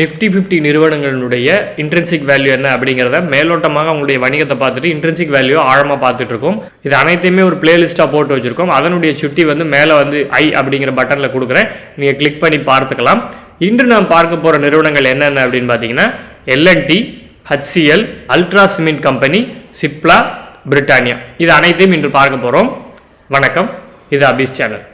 Nifty fifty நிறுவனங்களுடைய intrinsic value என்ன அப்படிங்கிறத மேலோட்டமாக அவங்களுடைய வணிகத்தை பார்த்துட்டு இன்ட்ரென்சிக் வேல்யூ ஆழமாக பார்த்துட்டு இருக்கோம் இது அனைத்தையுமே ஒரு பிளேலிஸ்ட்டாக போட்டு வச்சுருக்கோம். அதனுடைய சுட்டி வந்து மேலே வந்து ஐ அப்படிங்கிற பட்டனில் கொடுக்குறேன். நீங்கள் கிளிக் பண்ணி பார்த்துக்கலாம். இன்று நாம் பார்க்க போகிற நிறுவனங்கள் என்னென்ன அப்படின்னு பார்த்தீங்கன்னா L and T HCL Ultra cement company Cipla Britannia இது அனைத்தையும் இன்று பார்க்க போகிறோம் வணக்கம். இது அபிஸ் சேனல்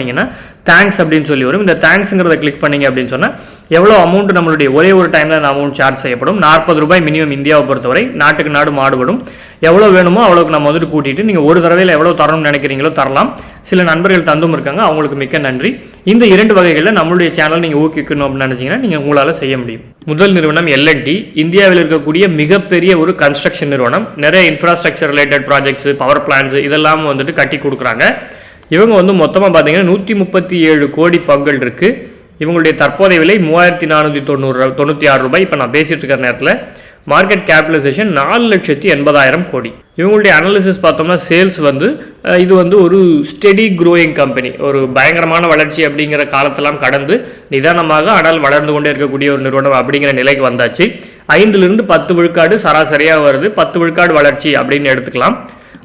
பண்ணிங்கன்னா தேங்க்ஸ் அப்படின்னு சொல்லி வரும். இந்த தேங்க்ஸுங்கிறத கிளிக் பண்ணீங்க அப்படின்னு சொன்னால் எவ்வளோ அமௌண்ட் நம்மளுடைய ஒரே ஒரு டைமில் அந்த அமௌண்ட் சார்ஜ் செய்யப்படும்? நாற்பது ரூபாய் மினிமம் இந்தியாவை பொறுத்தவரை நாட்டுக்கு நாடு மாடுபடும். எவ்வளோ வேணுமோ அவ்வளோக்கு நம்ம வந்துட்டு கூட்டிட்டு நீங்கள் ஒரு தடவையில் எவ்வளோ தரணும்னு நினைக்கிறீங்களோ தரலாம். சில நண்பர்கள் தந்தும் இருக்காங்க அவங்களுக்கு மிக்க நன்றி. இந்த இரண்டு வகைகளில் நம்மளுடைய சேனல் நீங்கள் ஊக்கிக்கணும் அப்படின்னு நினச்சிங்கன்னா நீங்கள் உங்களால் செய்ய முடியும். முதல் நிறுவனம் எல்என்டி இந்தியாவில் இருக்கக்கூடிய மிகப்பெரிய ஒரு கன்ஸ்ட்ரக்ஷன் நிறுவனம். நிறைய infrastructure related projects power plans இதெல்லாம் வந்துட்டு கட்டி கொடுக்குறாங்க. இவங்க வந்து மொத்தமாக பார்த்தீங்கன்னா நூற்றி முப்பத்தி ஏழு கோடி பங்குகள் இருக்குது இவங்களுடைய தற்போதைய விலை மூவாயிரத்தி நானூற்றி தொண்ணூறு தொண்ணூற்றி ஆறு ரூபாய். இப்போ நான் பேசிகிட்டு இருக்கிற நேரத்தில் மார்க்கெட் கேபிட்டலைசேஷன் நாலு லட்சத்தி எண்பதாயிரம் கோடி. இவங்களுடைய அனாலிசிஸ் பார்த்தோம்னா சேல்ஸ் வந்து இது வந்து ஒரு ஸ்டெடி க்ரோயிங் கம்பெனி ஒரு பயங்கரமான வளர்ச்சி அப்படிங்கிற காலத்தெல்லாம் கடந்து நிதானமாக ஆனால் வளர்ந்து கொண்டே இருக்கக்கூடிய ஒரு நிறுவனம் அப்படிங்கிற நிலைக்கு வந்தாச்சு. ஐந்துலேருந்து பத்து விழுக்காடு சராசரியாக வருது. பத்து விழுக்காடு வளர்ச்சி அப்படின்னு எடுத்துக்கலாம்.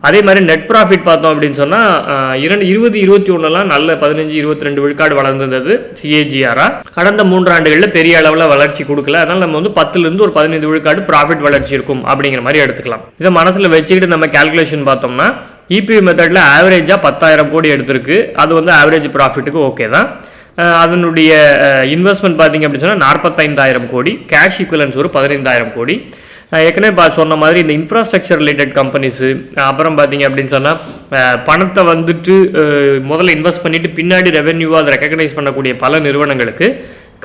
அதே மாதிரி நெட் ப்ராஃபிட் பார்த்தோம் அப்படின்னு சொன்னால் இரண்டு இருபது இருபத்தி ஒன்றுலாம் நல்ல பதினஞ்சு இருபத்தி ரெண்டு விழுக்காடு வளர்ந்தது சிஏஜிஆராக கடந்த மூன்றாண்டுகளில் பெரிய அளவில் வளர்ச்சி கொடுக்கல. அதனால் நம்ம வந்து பத்துலேருந்து ஒரு பதினைந்து விழுக்காடு ப்ராஃபிட் வளர்ச்சி இருக்கும் அப்படிங்கிற மாதிரி எடுத்துக்கலாம். இதை மனசில் வச்சுக்கிட்டு நம்ம கால்குலேஷன் பார்த்தோம்னா இபிஐ மெத்தடில் ஆவரேஜாக பத்தாயிரம் கோடி எடுத்திருக்கு. அது வந்து ஆவரேஜ் ப்ராஃபிட்டுக்கு ஓகே தான். அதனுடைய இன்வெஸ்ட்மெண்ட் பார்த்தீங்க அப்படின்னு சொன்னால் நாற்பத்தைந்தாயிரம் கோடி. கேஷ் ஈக்குவலன்ஸ் ஒரு பதினைந்தாயிரம் கோடி. நான் ஏற்கனவே பா சொன்ன மாதிரி இந்த இன்ஃப்ராஸ்ட்ரக்சர் ரிலேட்டட் கம்பெனிஸு அப்புறம் பார்த்தீங்க அப்படின்னு சொன்னால் பணத்தை வந்துட்டு முதல்ல இன்வெஸ்ட் பண்ணிவிட்டு பின்னாடி ரெவென்யூவாக அதை ரெக்கக்னைஸ் பண்ணக்கூடிய பல நிறுவனங்களுக்கு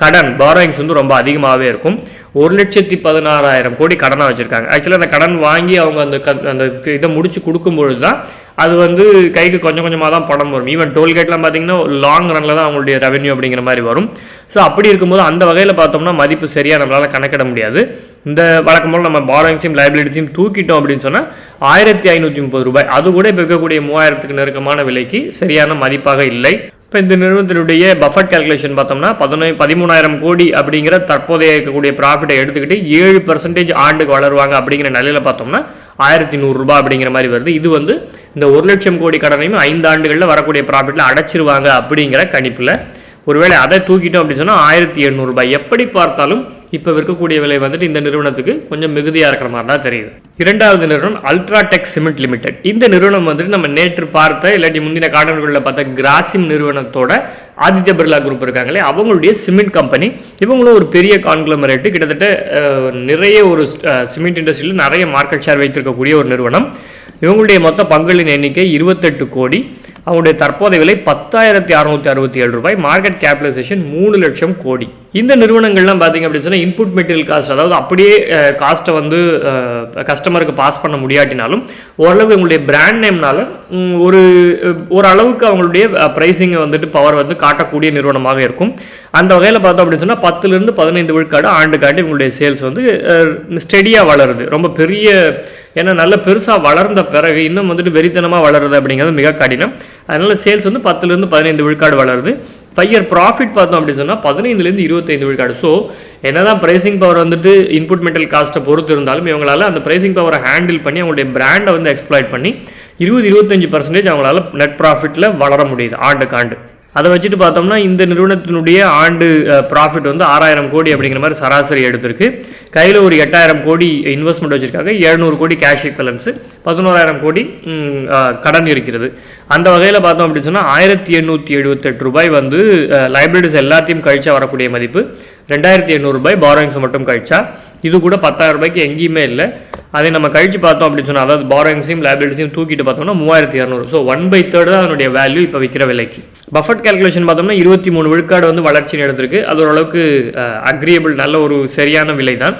கடன் பாரோயிங்ஸ் வந்து ரொம்ப அதிகமாகவே இருக்கும். ஒரு லட்சத்தி பதினாறாயிரம் கோடி கடனாக வச்சுருக்காங்க. ஆக்சுவலாக அந்த கடன் வாங்கி அவங்க அந்த க அந்த இதை முடிச்சு கொடுக்கும்பொழுது தான் அது வந்து கைக்கு கொஞ்சம் கொஞ்சமாக தான் பணம் வரும். ஈவன் டோல்கேட்லாம் பார்த்தீங்கன்னா லாங் ரனில் தான் அவங்களுடைய ரெவன்யூ அப்படிங்கிற மாதிரி வரும். ஸோ அப்படி இருக்கும்போது அந்த வகையில் பார்த்தோம்னா மதிப்பு சரியாக நம்மளால் கணக்கிட முடியாது. இந்த வழக்கம் போல் நம்ம பாரோயிங்ஸையும் லைபிலிட்டிஸையும் தூக்கிட்டோம் அப்படின்னு சொன்னால் ஆயிரத்தி ஐநூற்றி முப்பது ரூபாய். அது கூட இப்போ இருக்கக்கூடிய மூவாயிரத்துக்கு நெருக்கமான விலைக்கு சரியான மதிப்பாக இல்லை. இப்போ இந்த நிறுவனத்தினுடைய பஃபட் கால்குலேஷன் பார்த்தோம்னா பதினொன்று பதிமூணாயிரம் கோடி அப்படிங்கிற தற்போதைய இருக்கக்கூடிய ப்ராஃபிட்டை எடுத்துக்கிட்டு ஏழு பர்சன்டேஜ் ஆண்டுக்கு வளருவாங்க அப்படிங்கிற நிலையில் பார்த்தோம்னா ஆயிரத்தி நூறுரூபா அப்படிங்கிற மாதிரி வருது. இது வந்து இந்த ஒரு லட்சம் கோடி கடனையும் ஐந்து ஆண்டுகளில் வரக்கூடிய ப்ராஃபிட்டில் அடைச்சிருவாங்க அப்படிங்கிற கணிப்பில் ஒருவேளை அதை தூக்கிட்டோம் அப்படின்னு சொன்னால் ஆயிரத்தி எண்ணூறுபாய் எப்படி பார்த்தாலும் இப்போ விற்கக்கூடிய விலை வந்துட்டு இந்த நிறுவனத்துக்கு கொஞ்சம் மிகுதியாக இருக்கிற மாதிரி தான் தெரியுது. இரண்டாவது நிறுவனம் அல்ட்ராடெக் சிமெண்ட் லிமிடெட் இந்த நிறுவனம் வந்துட்டு நம்ம நேற்று பார்த்த இல்லாட்டி முந்தின காடல்களில் பார்த்த கிராசிம் நிறுவனத்தோட ஆதித்ய பிர்லா குரூப் இருக்காங்களே அவங்களுடைய சிமெண்ட் கம்பெனி. இவங்களும் ஒரு பெரிய கான்கிளமரேட்டு கிட்டத்தட்ட நிறைய ஒரு சிமெண்ட் இண்டஸ்ட்ரியில் நிறைய மார்க்கெட் ஷேர் வைத்திருக்கக்கூடிய ஒரு நிறுவனம். இவங்களுடைய மொத்த பங்குகளின் எண்ணிக்கை இருபத்தெட்டு கோடி. அவங்களுடைய தற்போதைய விலை பத்தாயிரத்தி அறுநூத்தி அறுபத்தி ஏழு ரூபாய். மார்க்கெட் கேபிடலைசேஷன் மூணு லட்சம் கோடி. இந்த நிறுவனங்கள்லாம் பார்த்தீங்க அப்படின்னு சொன்னால் இன்புட் மெட்டீரியல் காஸ்ட் அதாவது அப்படியே காஸ்ட்டை வந்து கஸ்டமருக்கு பாஸ் பண்ண முடியாட்டினாலும் ஓரளவு இவங்களுடைய பிராண்ட் நேம்னால ஒரு ஓரளவுக்கு அவங்களுடைய ப்ரைஸிங்கை வந்துட்டு பவர் வந்து காட்டக்கூடிய நிறுவனமாக இருக்கும். அந்த வகையில் பார்த்தோம் அப்படின்னு சொன்னால் பத்துலேருந்து பதினைந்து விழுக்காடு ஆண்டுக்காட்டி இவங்களுடைய சேல்ஸ் வந்து ஸ்டெடியாக வளருது. ரொம்ப பெரிய ஏன்னா நல்ல பெருசாக வளர்ந்த பிறகு இன்னும் வந்துட்டு வெறித்தனமாக வளருது அப்படிங்கிறது மிக கடினம். அதனால் சேல்ஸ் வந்து பத்துலேருந்து பதினைந்து விழுக்காடு வளருது. ஃபைவ் இயர் ப்ராஃபிட் பார்த்தோம் அப்படின்னு சொன்னால் பதினைந்துலேருந்து இருபத்தைந்து விழுக்காடு. ஸோ என்ன தான் ப்ரைசிங் பவர் வந்துட்டு இன்புட் மெட்டல் காஸ்ட்டை பொறுத்து இருந்தாலும் இவங்களால் அந்த ப்ரைசிங் பவரை ஹேண்டில் பண்ணி அவங்களுடைய பிராண்டை வந்து எக்ஸ்ப்ளாய்ட் பண்ணி இருபது இருபத்தஞ்சு பர்சன்டேஜ் அவங்களால நெட் ப்ராஃபிட்டில் வளர முடியுது ஆண்டுக்காண்டு அதை வச்சுட்டு பார்த்தோம்னா இந்த நிறுவனத்தினுடைய ஆண்டு ப்ராஃபிட் வந்து ஆறாயிரம் கோடி அப்படிங்கிற மாதிரி சராசரி எடுத்திருக்கு. கையில் ஒரு எட்டாயிரம் கோடி இன்வெஸ்ட்மெண்ட் வச்சுருக்காங்க. எழுநூறு கோடி கேஷ் ஈக்குவலன்ஸு பதினோராயிரம் கோடி கடன் இருக்கிறது. அந்த வகையில் பார்த்தோம் அப்படின்னு சொன்னால் ஆயிரத்தி எண்ணூற்றி எழுபத்தெட்டு ரூபாய் வந்து லைப்ரரிஸ் எல்லாத்தையும் கழிச்சா வரக்கூடிய மதிப்பு. ரெண்டாயிரத்தி எண்ணூறுபாய் பாரோயிங்ஸை மட்டும் கழிச்சா இது கூட பத்தாயிரம் ரூபாய்க்கு எங்கேயுமே இல்லை. அதை நம்ம கழிச்சு பார்த்தோம் அப்படின்னு சொன்னால் அதாவது பாரோயிங்ஸையும் லைபிலிட்டிஸையும் தூக்கிட்டு பார்த்தோம்னா மூவாயிரத்தி இரநூறு. ஸோ ஒன் பை தேர்ட் தான் அதனுடைய வேல்யூ இப்போ விற்கிற விலைக்கு. பஃபட் கால்குலேஷன் பார்த்தோம்னா இருபத்தி மூணு விழுக்காடு வந்து வளர்ச்சி எடுத்திருக்கு அது ஓரளவுக்கு அக்ரியபிள் நல்ல ஒரு சரியான விலை தான்.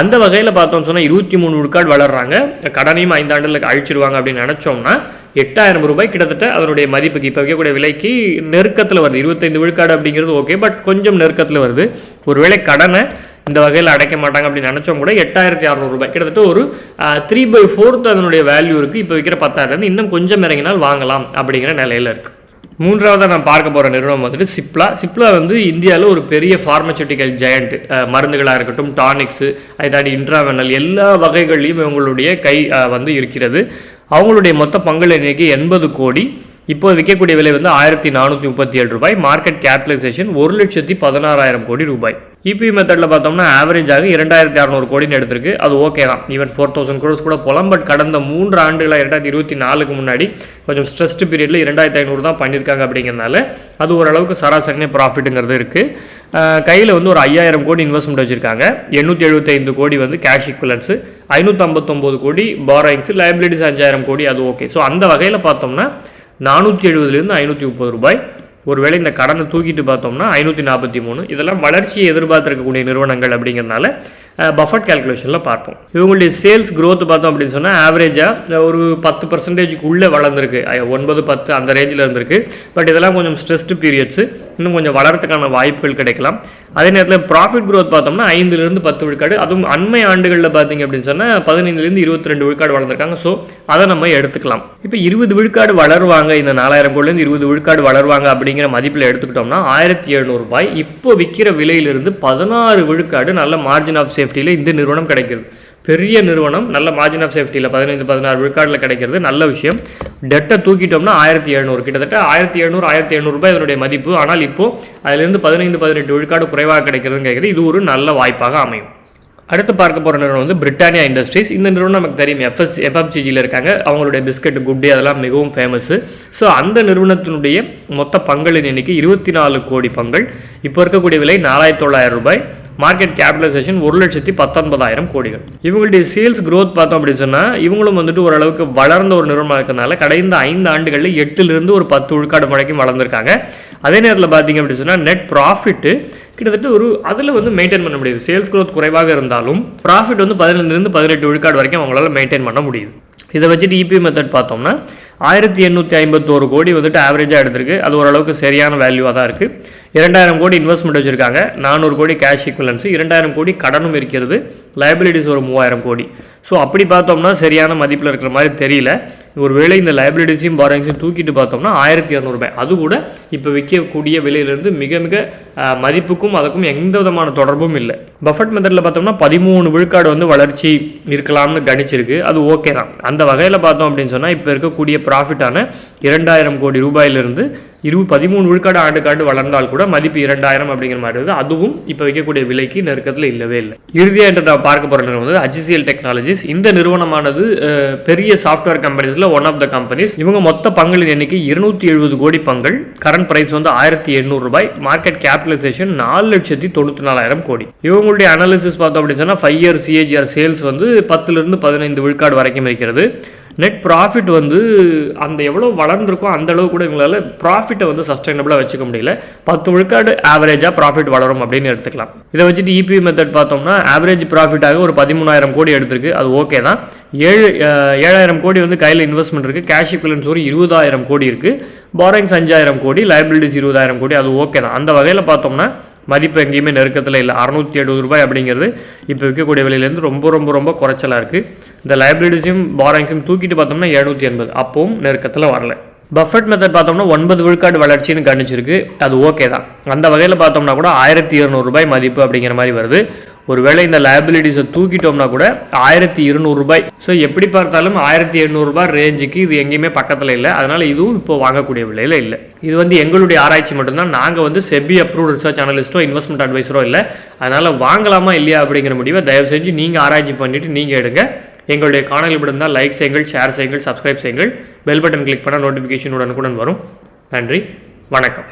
அந்த வகையில் பார்த்தோம்னு சொன்னால் இருபத்தி மூணு விழுக்காடு வளர்றாங்க. கடனையும் ஐந்தாண்டில் அழிச்சிடுவாங்க அப்படின்னு நினச்சோம்னா எட்டாயிரம் ரூபாய் கிட்டத்தட்ட அதனுடைய மதிப்புக்கு இப்போ வைக்கக்கூடிய விலைக்கு நெருக்கத்தில் வருது. இருபத்தைந்து விழுக்காடு அப்படிங்கிறது ஓகே பட் கொஞ்சம் நெருக்கத்தில் வருது. ஒருவேளை கடனை இந்த வகையில் அடைக்க மாட்டாங்க அப்படின்னு நினச்சோம் கூட எட்டாயிரத்தி அறநூறுபாய் கிட்டத்தட்ட ஒரு த்ரீ பை ஃபோர்த் அதனுடைய வேல்யூ இருக்குது இப்போ விற்கிற பத்தாயிரம் இன்னும் கொஞ்சம் இறங்கினால் வாங்கலாம் அப்படிங்கிற நிலையில் இருக்குது மூன்றாவதாக நான் பார்க்க போகிற நிறுவனம் வந்துட்டு சிப்லா. சிப்லா வந்து இந்தியாவில் ஒரு பெரிய ஃபார்மசூட்டிக்கல் ஜெயண்ட் மருந்துகளாக இருக்கட்டும் டானிக்ஸு அதை தாண்டி இன்ட்ராவெனல் எல்லா வகைகள்லையும் இவங்களுடைய கை வந்து இருக்கிறது. அவங்களுடைய மொத்த பங்குல எண்ணிக்கை எண்பது கோடி. இப்போ விற்கக்கூடிய விலை வந்து ஆயிரத்தி நானூற்றி முப்பத்தி ஏழு ரூபாய். மார்க்கெட் கேபிட்டலைசேஷன் ஒரு லட்சத்தி பதினாறாயிரம் கோடி ரூபாய். இபி மெத்தடில் பார்த்தோம்னா ஆவரேஜாக இரண்டாயிரத்தி அறநூறு கோடின்னு எடுத்திருக்கு. அது ஓகே தான். ஈவன் ஃபோர் தௌசண்ட் க்ரோஸ் கூட போகலாம் பட் கடந்த மூன்று ஆண்டுகளாக இரண்டாயிரத்தி இருபத்தி நாலுக்கு முன்னாடி கொஞ்சம் ஸ்ட்ரெஸ்ட் பீரியடில் இரண்டாயிரத்தி ஐநூறு தான் பண்ணியிருக்காங்க அப்படிங்கிறனால அது ஓரளவுக்கு சராசரினே ப்ராஃபிட்டுங்கிறது இருக்குது கையில் வந்து ஒரு ஐயாயிரம் கோடி இன்வெஸ்ட்மெண்ட் வச்சுருக்காங்க. எண்ணூற்றி எழுபத்தைந்து கோடி வந்து கேஷ் ஈக்குவலன்ஸு ஐநூற்றம்பத்தொம்போது கோடி பாரோயிங்ஸு லைபிலிட்டிஸ் அஞ்சாயிரம் கோடி அது ஓகே ஸோ அந்த வகையில் பார்த்தோம்னா நானூற்றி எழுபதுலேருந்து ஐநூற்றி முப்பது ரூபாய். ஒருவேளை இந்த கடனை தூக்கிட்டு பார்த்தோம்னா ஐநூற்றி நாற்பத்தி மூணு. இதெல்லாம் வளர்ச்சியை எதிர்பார்த்துருக்கக்கூடிய நிறுவனங்கள் அப்படிங்கிறதுனால பஃபட் கால்குலேஷனில் பார்ப்போம். இவங்களுடைய சேல்ஸ் க்ரோத் பார்த்தோம் அப்படின்னு சொன்னால் ஆவரேஜாக ஒரு பத்து பர்சன்டேஜுக்கு உள்ளே வளர்ந்துருக்கு. ஒன்பது பத்து அந்த ரேஞ்சில் இருந்திருக்கு. பட் இதெல்லாம் கொஞ்சம் ஸ்ட்ரெஸ்டு பீரியட்ஸு இன்னும் கொஞ்சம் வளர்றதுக்கான வாய்ப்புகள் கிடைக்கலாம். அதே நேரத்தில் ப்ராஃபிட் க்ரோத் பார்த்தோம்னா ஐந்துலேருந்து பத்து விழுக்காடு அதுவும் அண்மை ஆண்டுகளில் பார்த்தீங்க அப்படின்னு சொன்னால் பதினைந்துலேருந்து இருபத்தி ரெண்டு விழுக்காடு வளர்ந்துருக்காங்க. ஸோ அதை நம்ம எடுத்துக்கலாம். இப்போ இருபது விழுக்காடு வளருவாங்க இந்த நாலாயிரம் கோடிலேருந்து இருபது விழுக்காடு வளருவாங்க அப்படிங்கிற மதிப்பில் எடுத்துக்கிட்டோம்னா ஆயிரத்தி எழுநூறுபாய் இப்போ விற்கிற விலையிலிருந்து பதினாறு விழுக்காடு நல்ல மார்ஜின் ஆஃப் சேஃப்டியில் இந்த நிறுவனம் கிடைக்கிது. பெரிய நிறுவனம் நல்ல மார்ஜின் ஆஃப் சேஃப்டியில் பதினைந்து பதினாறு விழுக்காடில் கிடைக்கிறது. நல்ல விஷயம். டெட்டை தூக்கிட்டோம்னா ஆயிரத்தி எழுநூறு. கிட்டத்தட்ட ஆயிரத்தி எழுநூறு ஆயிரத்தி எழுநூறுபாய் இதனுடைய மதிப்பு. ஆனால் இப்போது அதிலிருந்து பதினைந்து பதினெட்டு விழுக்காடு குறைவாக கிடைக்கிறதுன்னு கேட்குறது இது ஒரு நல்ல வாய்ப்பாக அமையும். அடுத்து பார்க்க போகிற நிறுவனம் வந்து பிரிட்டானியா இண்டஸ்ட்ரீஸ். இந்த நிறுவனம் நமக்கு தெரியும். எஃப்எஸ் எஃப்எம்சிஜியில் இருக்காங்க. அவங்களுடைய பிஸ்கட் குட்டி அதெல்லாம் மிகவும் ஃபேமஸ்ஸு ஸோ அந்த நிறுவனத்தினுடைய மொத்த பங்களின் எண்ணிக்கை இருபத்தி நாலு கோடி பங்கள். இப்போ இருக்கக்கூடிய விலை நாலாயிரத்தி தொள்ளாயிரம் ரூபாய். மார்க்கெட் கேபிடலைசேஷன் ஒரு லட்சத்தி பத்தொன்பதாயிரம் கோடிகள். இவங்களுடைய சேல்ஸ் க்ரோத் பார்த்தோம் அப்படின்னு சொன்னால் இவங்களும் வந்துட்டு ஓரளவுக்கு வளர்ந்த ஒரு நிறுவனமாக இருக்கிறதுனால கடந்த ஐந்து ஆண்டுகளில் எட்டுலேருந்து ஒரு பத்து விழுக்காடு முறைக்கும் வளர்ந்துருக்காங்க. அதே நேரத்தில் பார்த்தீங்க அப்படின்னு சொன்னால் நெட் ப்ராஃபிட்டு கிட்டத்தட்ட ஒரு அதில் வந்து மெயின்டைன் பண்ண முடியுது. சேல்ஸ் க்ரோத் குறைவாக இருந்தாலும் ப்ராஃபிட் வந்து பதினஞ்சுலேருந்து பதினெட்டு விழுக்காடு வரைக்கும் அவங்களால மெயின்டைன் பண்ண முடியுது. இதை வச்சுட்டு இபி மெத்தட் பார்த்தோம்னா ஆயிரத்தி எண்ணூற்றி ஐம்பத்தோரு கோடி வந்துட்டு ஆவரேஜாக எடுத்திருக்கு. அது ஓரளவுக்கு சரியான வேல்யூவாக தான் இருக்குது இரண்டாயிரம் கோடி இன்வெஸ்ட்மெண்ட் வச்சுருக்காங்க. நானூறு கோடி கேஷ் ஈக்குவலன்ஸு இரண்டாயிரம் கோடி கடனும் இருக்கிறது. லைபிலிட்டிஸ் ஒரு மூவாயிரம் கோடி. ஸோ அப்படி பார்த்தோம்னா சரியான மதிப்பில் இருக்கிற மாதிரி தெரியல. ஒரு வேளை இந்த லைபிலிட்டிஸையும் பாரோயிங்ஸையும் தூக்கிட்டு பார்த்தோம்னா ஆயிரத்தி இரநூறுபாய் அது கூட இப்போ விற்கக்கூடிய விலையிலேருந்து மிக மிக மதிப்புக்கும் அதுக்கும் எந்த விதமான தொடர்பும் இல்லை. பஃபட் மெத்தடில் பார்த்தோம்னா பதிமூணு விழுக்காடு வந்து வளர்ச்சி இருக்கலாம்னு கணிச்சிருக்கு. அது ஓகே தான். அந்த வகையில் பார்த்தோம் அப்படின்னு சொன்னால் இப்போ இருக்கக்கூடிய ப்ராஃபிட்டான இரண்டாயிரம் கோடி ரூபாயிலிருந்து இரு பதிமூணு விழுக்காடு ஆண்டுக்காண்டு வளர்ந்தால் கூட மதிப்பு இரண்டாயிரம் அப்படிங்கிற மாதிரி இருக்குது அதுவும் இப்போ வைக்கக்கூடிய விலைக்கு நெருக்கத்தில் இல்லவே இல்லை. இறுதியாக என்று நான் பார்க்க போகிற நிறுவனம் வந்து அஜிசிஎல் டெக்னாலஜிஸ் இந்த நிறுவனமானது பெரிய சாஃப்ட்வேர் கம்பெனிஸில் ஒன் ஆஃப் த கம்பெனிஸ் இவங்க மொத்த பங்களின் எண்ணிக்கை இருநூத்தி எழுபது கோடி பங்கள். கரண்ட் பிரைஸ் வந்து ஆயிரத்தி எண்ணூறு ரூபாய். மார்க்கெட் கேபிட்டலைசேஷன் நாலு லட்சத்தி தொண்ணூற்றி நாலாயிரம் கோடி. இவங்களுடைய அனாலிசிஸ் பார்த்தோம் அப்படின்னு சொன்னால் ஃபைவ் இயர் சிஏஜிஆர் சேல்ஸ் வந்து பத்துலேருந்து பதினைந்து விழுக்காடு வரைக்கும் இருக்கிறது. நெட் ப்ராஃபிட் வந்து அந்த எவ்வளோ வளர்ந்துருக்கோ அந்த அளவு கூட எங்களால் ப்ராஃபிட்டை வந்து சஸ்டைனபிளாக வச்சுக்க முடியல. பத்து விழுக்காடு ஆவரேஜாக ப்ராஃபிட் வளரும் அப்படின்னு எடுத்துக்கலாம். இதை வச்சுட்டு இபி மெத்தட் பார்த்தோம்னா ஆவரேஜ் ப்ராஃபிட்டாக ஒரு பதிமூணாயிரம் கோடி எடுத்திருக்கு. அது ஓகே தான். ஏழு ஏழாயிரம் கோடி வந்து கையில் இன்வெஸ்ட்மெண்ட் இருக்குது கேஷ் இக்குவலன்ஸ் ஒரு இருபதாயிரம் கோடி இருக்குது பாரிங்ஸ் அஞ்சாயிரம் கோடி லைபிலிட்டிஸ் இருபதாயிரம் கோடி அது ஓகே தான். அந்த வகையில் பார்த்தோம்னா மதிப்பு எங்கேயுமே நெருக்கத்தில் இல்லை. அறநூற்றி எழுபது ரூபாய் அப்படிங்கிறது இப்போ விற்கக்கூடிய விலையிலேருந்து ரொம்ப ரொம்ப ரொம்ப குறைச்சலாக இருக்குது இந்த லைப்ரரிஸையும் பாரோயிங்ஸையும் தூக்கிட்டு பார்த்தோம்னா எழுநூற்றி எண்பது. அப்பவும் நெருக்கத்தில் வரல. பஃபட் மெத்தட் பார்த்தோம்னா ஒன்பது விழுக்காடு வளர்ச்சின்னு கணிச்சிருக்கு. அது ஓகே தான். அந்த வகையில் பார்த்தோம்னா கூட ஆயிரத்தி இரநூறுபாய் மதிப்பு அப்படிங்கிற மாதிரி வருது. ஒருவேளை இந்த லயபிலிட்டிஸை தூக்கிட்டோம்னா கூட ஆயிரத்தி இருநூறுபாய் ஸோ எப்படி பார்த்தாலும் ஆயிரத்தி ரூபாய் ரேஞ்சுக்கு இது எங்கேயுமே பக்கத்தில் இல்லை. அதனால் இதுவும் இப்போ வாங்கக்கூடிய விலையில் இல்லை. இது வந்து எங்களுடைய ஆராய்ச்சி மட்டும்தான். நாங்கள் வந்து செபி அப்ரூவ் ரிசர்ச் அனலிஸ்ட்டோ இன்வெஸ்ட்மெண்ட் அட்வைஸரோ இல்லை. அதனால் வாங்கலாமா இல்லையா அப்படிங்கிற முடிவை தயவு செஞ்சு நீங்கள் ஆராய்ச்சி பண்ணிவிட்டு நீங்கள் எடுங்க. எங்களுடைய காணொலி இருந்தால் லைக் செய்யுங்கள் ஷேர் செய்யுங்கள் சப்ஸ்கிரைப் செய்யுங்கள். பெல் பட்டன் கிளிக் பண்ணால் நோட்டிஃபிகேஷன் உடனுக்குடன் வரும். நன்றி. வணக்கம்.